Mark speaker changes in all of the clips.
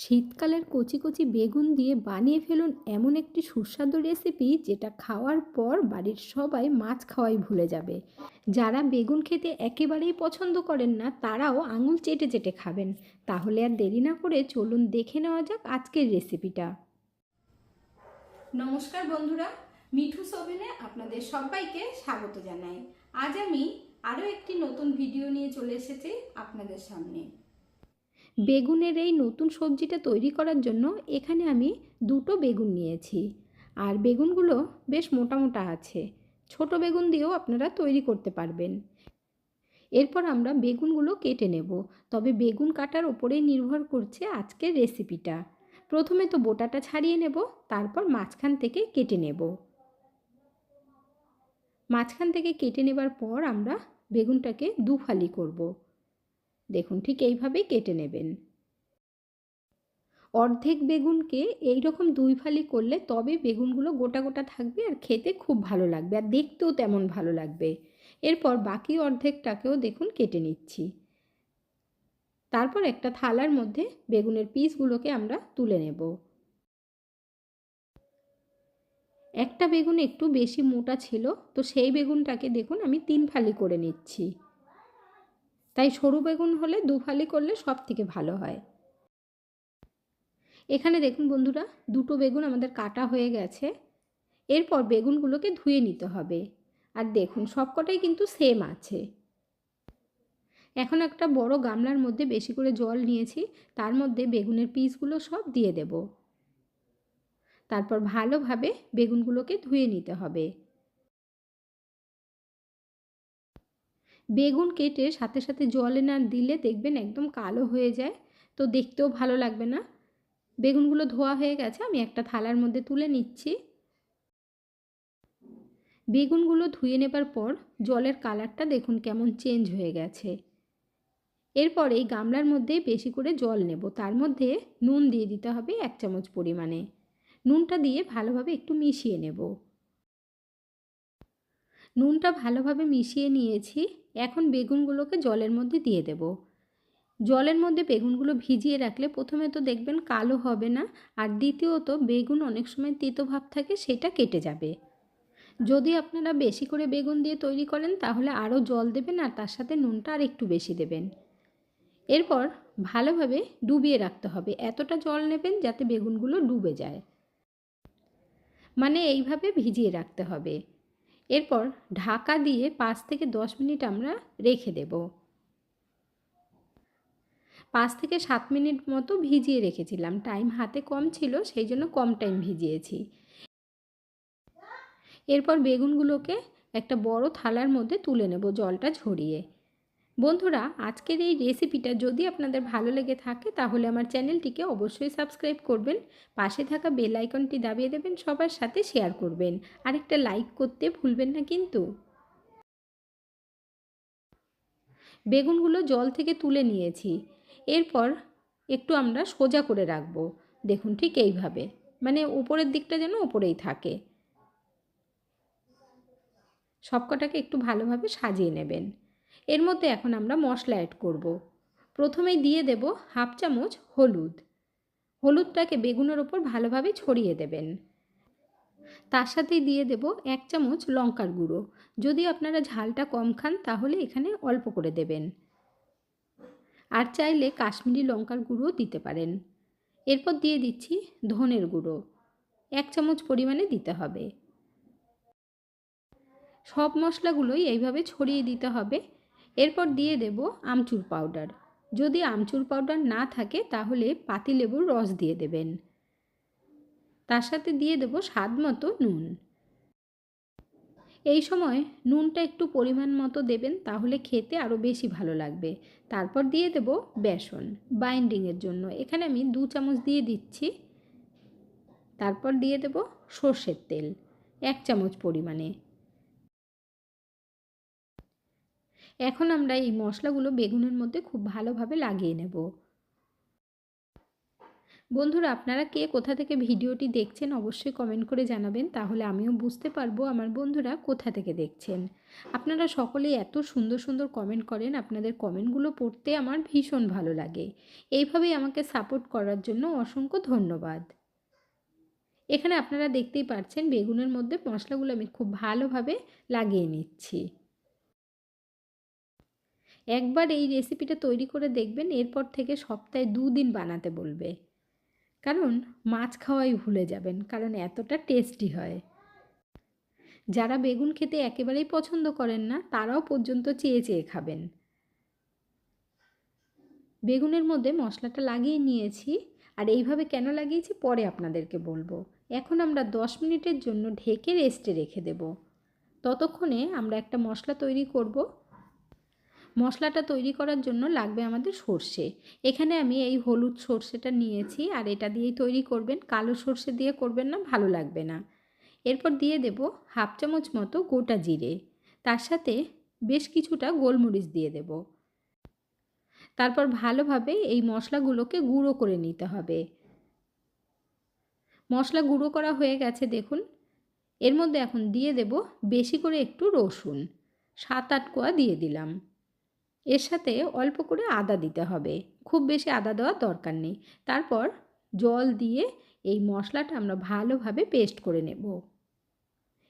Speaker 1: শীতকালের কচি কচি বেগুন দিয়ে বানিয়ে ফেলুন এমন একটি সুস্বাদু রেসিপি যেটা খাওয়ার পর বাড়ির সবাই মাছ খাওয়াই ভুলে যাবে। যারা বেগুন খেতে একেবারেই পছন্দ করেন না, তারাও আঙুল চেটে চেটে খাবেন। তাহলে আর দেরি না করে চলুন দেখে নেওয়া যাক আজকের রেসিপিটা। নমস্কার বন্ধুরা, মিঠু সোভেনে আপনাদের সবাইকে স্বাগত জানাই। আজ আমি আরও একটি নতুন ভিডিও নিয়ে চলে এসেছি আপনাদের সামনে। বেগুনের এই নতুন সবজিটা তৈরি করার জন্য এখানে আমি দুটো বেগুন নিয়েছি। আর বেগুনগুলো বেশ মোটা মোটা আছে। ছোট বেগুন দিয়েও আপনারা তৈরি করতে পারবেন। এরপর আমরা বেগুনগুলো কেটে নেব। তবে বেগুন কাটার ওপরেই নির্ভর করছে আজকের রেসিপিটা। প্রথমে তো বোটাটা ছাড়িয়ে নেব, তারপর মাঝখান থেকে কেটে নেব। মাঝখান থেকে কেটে নেবার পর আমরা বেগুনটাকে দুফালি করব। দেখুন ঠিক এইভাবেই কেটে নেবেন। অর্ধেক বেগুনকে এই রকম দুই ফালি করলে তবে বেগুনগুলো গোটা গোটা থাকবে আর খেতে খুব ভালো লাগবে আর দেখতেও তেমন ভালো লাগবে। এরপর বাকি অর্ধেকটাকেও দেখুন কেটে নিচ্ছি। তারপর একটা থালার মধ্যে বেগুনের পিসগুলোকে আমরা তুলে নেব। একটা বেগুন একটু বেশি মোটা ছিল, তো সেই বেগুনটাকে দেখুন আমি তিন ফালি করে নিচ্ছি। তাই সরু বেগুন হলে দু ফালি করলে সব থেকে ভালো হয়। এখানে দেখুন বন্ধুরা, দুটো বেগুন আমাদের কাটা হয়ে গেছে। এরপর বেগুনগুলোকে ধুয়ে নিতে হবে। আর দেখুন, সবকটাই কিন্তু সেম আছে। এখন একটা বড় গামলার মধ্যে বেশি করে জল নিয়েছি, তার মধ্যে বেগুনের পিসগুলো সব দিয়ে দেব। তারপর ভালোভাবে বেগুনগুলোকে ধুয়ে নিতে হবে। বেগুন কেটে সাথে সাথে জলে না দিলে দেখবেন একদম কালো হয়ে যায়। তো দেখতেও ভালো লাগবে না। বেগুনগুলো ধোয়া হয়ে গেছে, আমি একটা থালার মধ্যে তুলে নিচ্ছি। বেগুনগুলো ধুয়ে নেবার পর জলের কালারটা দেখুন কেমন চেঞ্জ হয়ে গেছে। এরপর এই গামলার মধ্যে বেশি করে জল নেব। তার মধ্যে নুন দিয়ে দিতে হবে এক চামচ পরিমাণে। নুনটা দিয়ে ভালোভাবে একটু মিশিয়ে নেব। নুনটা ভালোভাবে মিশিয়ে নিয়েছি। এখন বেগুনগুলোকে জলের মধ্যে দিয়ে দেব। জলের মধ্যে বেগুনগুলো ভিজিয়ে রাখলে প্রথমে তো দেখবেন কালো হবে না, আর দ্বিতীয়ত বেগুন অনেক সময় তেতো ভাব থাকে, সেটা কেটে যাবে। যদি আপনারা বেশি করে বেগুন দিয়ে তৈরি করেন, তাহলে আরও জল দেবেন আর তার সাথে নুনটা আর একটু বেশি দেবেন। এরপর ভালোভাবে ডুবিয়ে রাখতে হবে। এতটা জল নেবেন যাতে বেগুনগুলো ডুবে যায়। মানে এইভাবে ভিজিয়ে রাখতে হবে। এরপর ঢাকা দিয়ে পাঁচ থেকে দশ মিনিট আমরা রেখে দেব। পাঁচ থেকে সাত মিনিট মতো ভিজিয়ে রেখেছিলাম। টাইম হাতে কম ছিল, সেই জন্য কম টাইম ভিজিয়েছি। এরপর বেগুনগুলোকে একটা বড় থালার মধ্যে তুলে নেব জলটা ঝরিয়ে। বন্ধুরা, আজকের এই রেসিপিটা যদি আপনাদের ভালো লেগে থাকে, তাহলে আমার চ্যানেলটিকে অবশ্যই সাবস্ক্রাইব করবেন, পাশে থাকা বেল আইকনটি দাবিয়ে দেবেন, সবার সাথে শেয়ার করবেন। আর একটা লাইক করতে ভুলবেন না কিন্তু। বেগুনগুলো জল থেকে তুলে নিয়েছি, এরপর একটু আমরা সোজা করে রাখব। দেখুন ঠিক এইভাবে মানে উপরের দিকটা যেন উপরেই থাকে। সবকটাকে একটু ভালোভাবে সাজিয়ে নেবেন। এর মধ্যে এখন আমরা মশলা অ্যাড করব। প্রথমেই দিয়ে দেব হাফ চামচ হলুদ। হলুদটাকে বেগুনের ওপর ভালোভাবে ছড়িয়ে দেবেন। তার সাথেই দিয়ে দেব এক চামচ লঙ্কার গুঁড়ো। যদি আপনারা ঝালটা কম খান, তাহলে এখানে অল্প করে দেবেন। আর চাইলে কাশ্মীরি লঙ্কার গুঁড়ো দিতে পারেন। এরপর দিয়ে দিচ্ছি ধনের গুঁড়ো। এক চামচ পরিমাণে দিতে হবে। সব মশলাগুলোই এইভাবে ছড়িয়ে দিতে হবে। এরপর দিয়ে দেব আমচুর পাউডার যদি আমচুর পাউডার না থাকে, তাহলে পাতিলেবুর রস দিয়ে দেবেন। তার সাথে দিয়ে দেব স্বাদ মতো নুন। এই সময় নুনটা একটু পরিমাণ মতো দেবেন, তাহলে খেতে আরও বেশি ভালো লাগবে। তারপর দিয়ে দেব বেসন বাইন্ডিংয়ের জন্য। এখানে আমি দু চামচ দিয়ে দিচ্ছি। তারপর দিয়ে দেব সর্ষের তেল, এক চামচ পরিমাণে। এখন আমরা এই মশলাগুলো বেগুনের মধ্যে খুব ভালোভাবে লাগিয়ে নেব। বন্ধুরা, আপনারা কে কোথা থেকে ভিডিওটি দেখছেন অবশ্যই কমেন্ট করে জানাবেন, তাহলে আমিও বুঝতে পারব আমার বন্ধুরা কোথা থেকে দেখছেন। আপনারা সকলেই এত সুন্দর সুন্দর কমেন্ট করেন, আপনাদের কমেন্টগুলো পড়তে আমার ভীষণ ভালো লাগে। এইভাবেই আমাকে সাপোর্ট করার জন্য অসংখ্য ধন্যবাদ। এখানে আপনারা দেখতেই পাচ্ছেন বেগুনের মধ্যে মশলাগুলো আমি খুব ভালোভাবে লাগিয়ে নিচ্ছি। একবার এই রেসিপিটা তৈরি করে দেখবেন, এরপর থেকে সপ্তাহে দুদিন বানাতে বলবে। কারণ মাছ খাওয়াই ভুলে যাবেন, কারণ এতটা টেস্টি হয়। যারা বেগুন খেতে একেবারেই পছন্দ করেন না, তারাও পর্যন্ত চেয়ে চেয়ে খাবেন। বেগুনের মধ্যে মশলাটা লাগিয়ে নিয়েছি, আর এইভাবে কেন লাগিয়েছি পরে আপনাদেরকে বলব। এখন আমরা দশ মিনিটের জন্য ঢেকে রেস্টে রেখে দেব। ততক্ষণে আমরা একটা মশলা তৈরি করব। মশলাটা তৈরি করার জন্য লাগবে আমাদের সর্ষে। এখানে আমি এই হলুদ সর্ষেটা নিয়েছি আর এটা দিয়েই তৈরি করবেন। কালো সর্ষে দিয়ে করবেন না, ভালো লাগবে না। এরপর দিয়ে দেব হাফ চামচ মতো গোটা জিরে। তার সাথে বেশ কিছুটা গোলমরিচ দিয়ে দেব। তারপর ভালোভাবে এই মশলাগুলোকে গুঁড়ো করে নিতে হবে। মশলা গুঁড়ো করা হয়ে গেছে, দেখুন। এর মধ্যে এখন দিয়ে দেব বেশি করে একটু রসুন। সাত আট কোয়া দিয়ে দিলাম। এর সাথে অল্প করে আদা দিতে হবে। খুব বেশি আদা দেওয়ার দরকার নেই। তারপর জল দিয়ে এই মশলাটা আমরা ভালোভাবে পেস্ট করে নেব।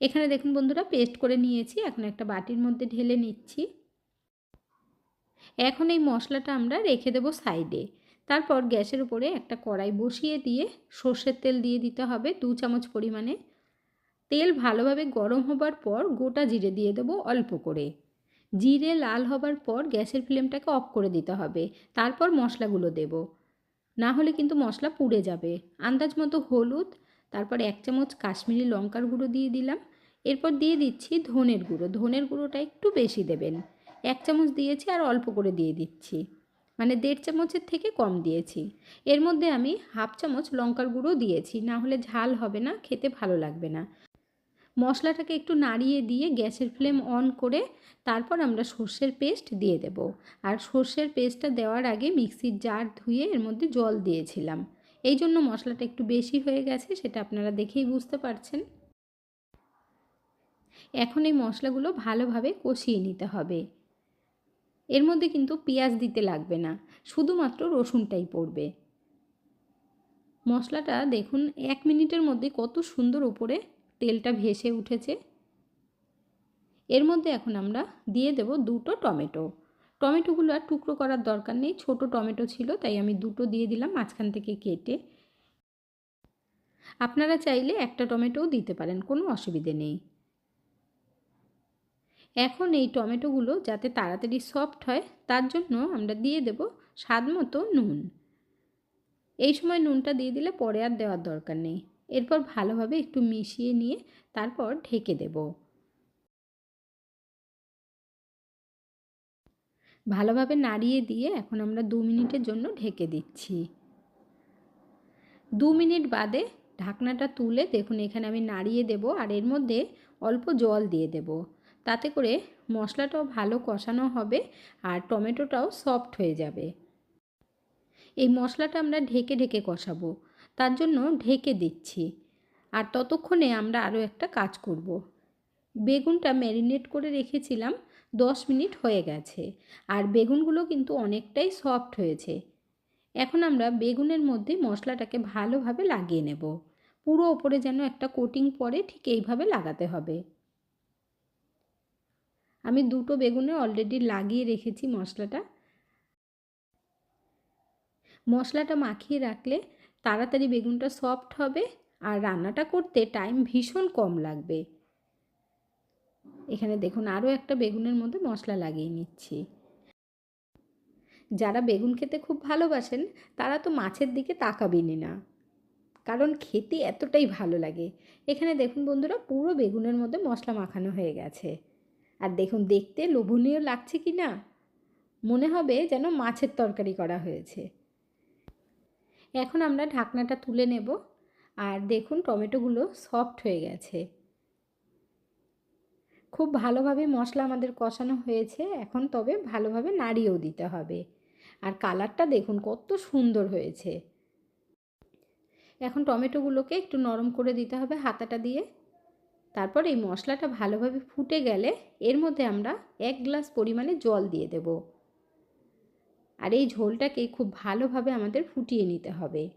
Speaker 1: এখানে দেখুন বন্ধুরা, পেস্ট করে নিয়েছি। এখন একটা বাটির মধ্যে ঢেলে নিচ্ছি। এখন এই মশলাটা আমরা রেখে দেব সাইডে। তারপর গ্যাসের উপরে একটা কড়াই বসিয়ে দিয়ে সর্ষের তেল দিয়ে দিতে হবে দু চামচ পরিমাণে। তেল ভালোভাবে গরম হবার পর গোটা জিরে দিয়ে দেবো অল্প করে। জিরে লাল হবার পর গ্যাসের ফ্লেমটাকে অফ করে দিতে হবে। তারপর মশলাগুলো দেব। না হলে কিন্তু মশলা পুড়ে যাবে। আন্দাজ মতো হলুদ, তারপর এক চামচ কাশ্মীরি লঙ্কার গুঁড়ো দিয়ে দিলাম। এরপর দিয়ে দিচ্ছি ধনের গুঁড়ো। ধনের গুঁড়োটা একটু বেশি দেবেন। এক চামচ দিয়েছি আর অল্প করে দিয়ে দিচ্ছি। মানে দেড় চামচের থেকে কম দিয়েছি। এর মধ্যে আমি হাফ চামচ লঙ্কার গুঁড়ো দিয়েছি। না হলে ঝাল হবে না, খেতে ভালো লাগবে না। মশলাটাকে একটু নাড়িয়ে দিয়ে গ্যাসের ফ্লেম অন করে তারপর আমরা সর্ষের পেস্ট দিয়ে দেব। আর সর্ষের পেস্টটা দেওয়ার আগে মিক্সির জার ধুয়ে এর মধ্যে জল দিয়েছিলাম। এই জন্য মশলাটা একটু বেশি হয়ে গেছে, সেটা আপনারা দেখেই বুঝতে পারছেন। এখন এই মশলাগুলো ভালোভাবে কষিয়ে নিতে হবে। এর মধ্যে কিন্তু পেঁয়াজ দিতে লাগবে না, শুধুমাত্র রসুনটাই পড়বে। মশলাটা দেখুন, এক মিনিটের মধ্যে কত সুন্দর উপরে তেলটা ভেসে উঠেছে। এর মধ্যে এখন আমরা দিয়ে দেব দুটো টমেটো। টমেটোগুলো আর টুকরো করার দরকার নেই, ছোট টমেটো ছিল, তাই আমি দুটো দিয়ে দিলাম মাঝখান থেকে কেটে। আপনারা চাইলে একটা টমেটোও দিতে পারেন, কোনো অসুবিধে নেই। এখন এই টমেটোগুলো যাতে তাড়াতাড়ি সফট হয়, তার জন্য আমরা দিয়ে দেব স্বাদ মতো নুন। এই সময় নুনটা দিয়ে দিলে পরে আর দেওয়ার দরকার নেই। এরপর ভালোভাবে একটু মিশিয়ে নিয়ে তারপর ঢেকে দেব। ভালোভাবে নাড়িয়ে দিয়ে এখন আমরা দু মিনিটের জন্য ঢেকে দিচ্ছি। দু মিনিট বাদে ঢাকনাটা তুলে দেখুন এখানে আমি নাড়িয়ে দেব আর এর মধ্যে অল্প জল দিয়ে দেব। তাতে করে মশলাটাও ভালো কষানো হবে আর টমেটোটাও সফট হয়ে যাবে। এই মশলাটা আমরা ঢেকে ঢেকে কষাবো। তার জন্য ঢেকে দিচ্ছি। আর ততক্ষণে আমরা আরও একটা কাজ করব। বেগুনটা ম্যারিনেট করে রেখেছিলাম, দশ মিনিট হয়ে গেছে। আর বেগুনগুলো কিন্তু অনেকটাই সফট হয়েছে। এখন আমরা বেগুনের মধ্যে মশলাটাকে ভালোভাবে লাগিয়ে নেব। পুরো ওপরে যেন একটা কোটিং পরে ঠিক এইভাবে লাগাতে হবে। আমি দুটো বেগুনে অলরেডি লাগিয়ে রেখেছি মশলাটা। মশলাটা মাখিয়ে রাখলে তাড়াতাড়ি বেগুনটা সফট হবে আর রান্নাটা করতে টাইম ভীষণ কম লাগবে। এখানে দেখুন আরও একটা বেগুনের মধ্যে মশলা লাগিয়ে নিচ্ছি। যারা বেগুন খেতে খুব ভালোবাসেন, তারা তো মাছের দিকে তাকাবেনই না। কারণ খেতে এতটাই ভালো লাগে। এখানে দেখুন বন্ধুরা, পুরো বেগুনের মধ্যে মশলা মাখানো হয়ে গেছে। আর দেখুন, দেখতে লোভনীয় লাগছে কি না মনে হবে যেন মাছের তরকারি করা হয়েছে। এখন আমরা ঢাকনাটা তুলে নেব। আর দেখুন টমেটোগুলো সফট হয়ে গেছে। খুব ভালোভাবে মশলা আমাদের কষানো হয়েছে। এখন তবে ভালোভাবে নাড়িয়েও দিতে হবে। আর কালারটা দেখুন কত সুন্দর হয়েছে। এখন টমেটোগুলোকে একটু নরম করে দিতে হবে হাতাটা দিয়ে। তারপর এই মশলাটা ভালোভাবে ফুটে গেলে এর মধ্যে আমরা এক গ্লাস পরিমাণে জল দিয়ে দেব। আর এই ঝোলটাকে খুব ভালোভাবে আমাদের ফুটিয়ে নিতে হবে।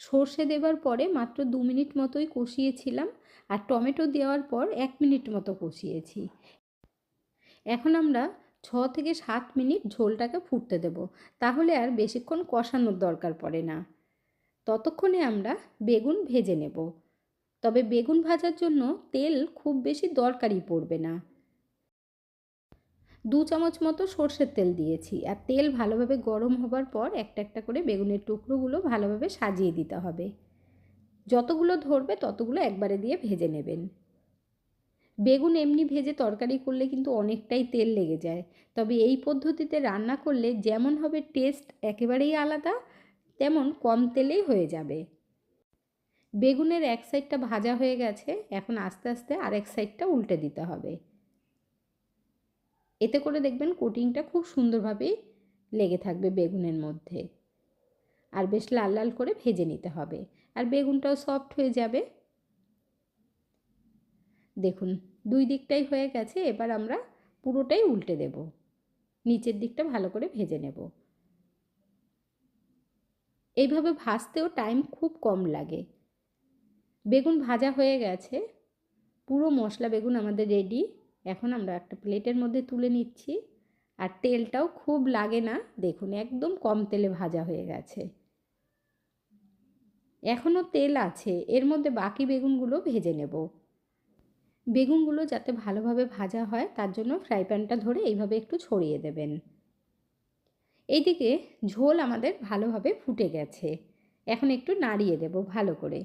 Speaker 1: সর্ষে দেওয়ার পরে মাত্র দু মিনিট মতোই কষিয়েছিলাম আর টমেটো দেওয়ার পর এক মিনিট মতো কষিয়েছি। এখন আমরা ছ থেকে সাত মিনিট ঝোলটাকে ফুটতে দেব, তাহলে আর বেশিক্ষণ কষানোর দরকার পড়ে না। ততক্ষণে আমরা বেগুন ভেজে নেব। তবে বেগুন ভাজার জন্য তেল খুব বেশি দরকারই পড়বে না। দু চামচ মতো সর্ষের তেল দিয়েছি। আর তেল ভালোভাবে গরম হবার পর একটা একটা করে বেগুনের টুকরোগুলো ভালোভাবে সাজিয়ে দিতে হবে। যতগুলো ধরবে ততগুলো একবারে দিয়ে ভেজে নেবেন। বেগুন এমনি ভেজে তরকারি করলে কিন্তু অনেকটাই তেল লেগে যায়। তবে এই পদ্ধতিতে রান্না করলে যেমন হবে টেস্ট একেবারেই আলাদা, তেমন কম তেলেই হয়ে যাবে। বেগুনের এক সাইডটা ভাজা হয়ে গেছে, এখন আস্তে আস্তে আরেক সাইডটা উল্টে দিতে হবে। এতে করে দেখবেন কোটিংটা খুব সুন্দরভাবেই লেগে থাকবে বেগুনের মধ্যে। আর বেশ লাল লাল করে ভেজে নিতে হবে। আর বেগুনটাও সফট হয়ে যাবে। দেখুন, দুই দিকটাই হয়ে গেছে, এবার আমরা পুরোটাই উল্টে দেব। নিচের দিকটা ভালো করে ভেজে নেব। এইভাবে ভাজতেও টাইম খুব কম লাগে। বেগুন ভাজা হয়ে গেছে। পুরো মশলা বেগুন আমাদের রেডি এখন আমরা একটা প্লেটের মধ্যে তুলে নিচ্ছি। আর তেলটাও খুব লাগে না। দেখুন, একদম কম তেলে ভাজা হয়ে গেছে। এখনও তেল আছে। এর মধ্যে বাকি বেগুনগুলো ভেজে নেব। বেগুনগুলো যাতে ভালোভাবে ভাজা হয়, তার জন্য ফ্রাই প্যানটা ধরে এইভাবে একটু ছড়িয়ে দেবেন। এইদিকে ঝোল আমাদের ভালোভাবে ফুটে গেছে। এখন একটু নাড়িয়ে দেব ভালো করে।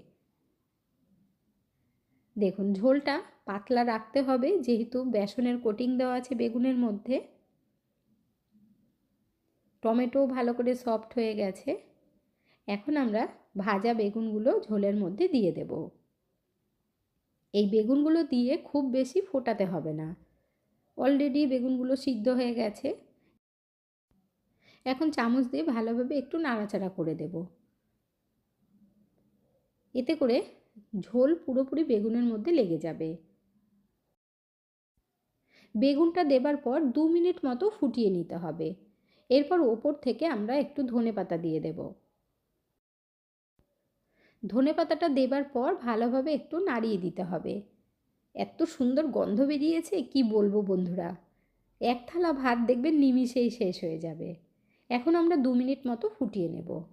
Speaker 1: দেখুন, ঝোলটা পাতলা রাখতে হবে, যেহেতু বেসনের কোটিং দেওয়া আছে বেগুনের মধ্যে। টমেটো ভালো করে সফট হয়ে গেছে। এখন আমরা ভাজা বেগুনগুলো ঝোলের মধ্যে দিয়ে দেব। এই বেগুনগুলো দিয়ে খুব বেশি ফোটাতে হবে না। অলরেডি বেগুনগুলো সিদ্ধ হয়ে গেছে। এখন চামচ দিয়ে ভালোভাবে একটু নাড়াচাড়া করে দেব। এতে করে ঝোল পুরোপুরি বেগুনের মধ্যে লেগে যাবে। বেগুনটা দেবার পর দু মিনিট মতো ফুটিয়ে নিতে হবে। এরপর ওপর থেকে আমরা একটু ধনে পাতা দিয়ে দেব। ধনে পাতাটা দেবার পর ভালোভাবে একটু নাড়িয়ে দিতে হবে। এত সুন্দর গন্ধ বেরিয়েছে, কি বলব বন্ধুরা? এক থালা ভাত দেখবেন নিমিষেই শেষ হয়ে যাবে। এখন আমরা দু মিনিট মতো ফুটিয়ে নেব।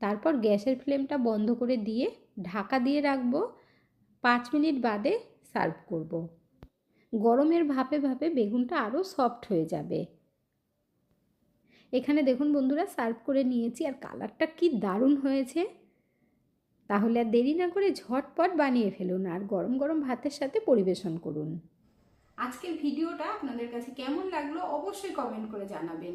Speaker 1: তারপর গ্যাসের ফ্লেমটা বন্ধ করে দিয়ে ঢাকা দিয়ে রাখব। পাঁচ মিনিট বাদে সার্ভ করব। গরমের ভাপে ভাপে বেগুনটা আরও সফট হয়ে যাবে। এখানে দেখুন বন্ধুরা, সার্ভ করে নিয়েছি আর কালারটা কি দারুণ হয়েছে। তাহলে আর দেরি না করে ঝটপট বানিয়ে ফেলুন আর গরম গরম ভাতের সাথে পরিবেশন করুন। আজকের ভিডিওটা আপনাদের কাছে কেমন লাগল অবশ্যই কমেন্ট করে জানাবেন।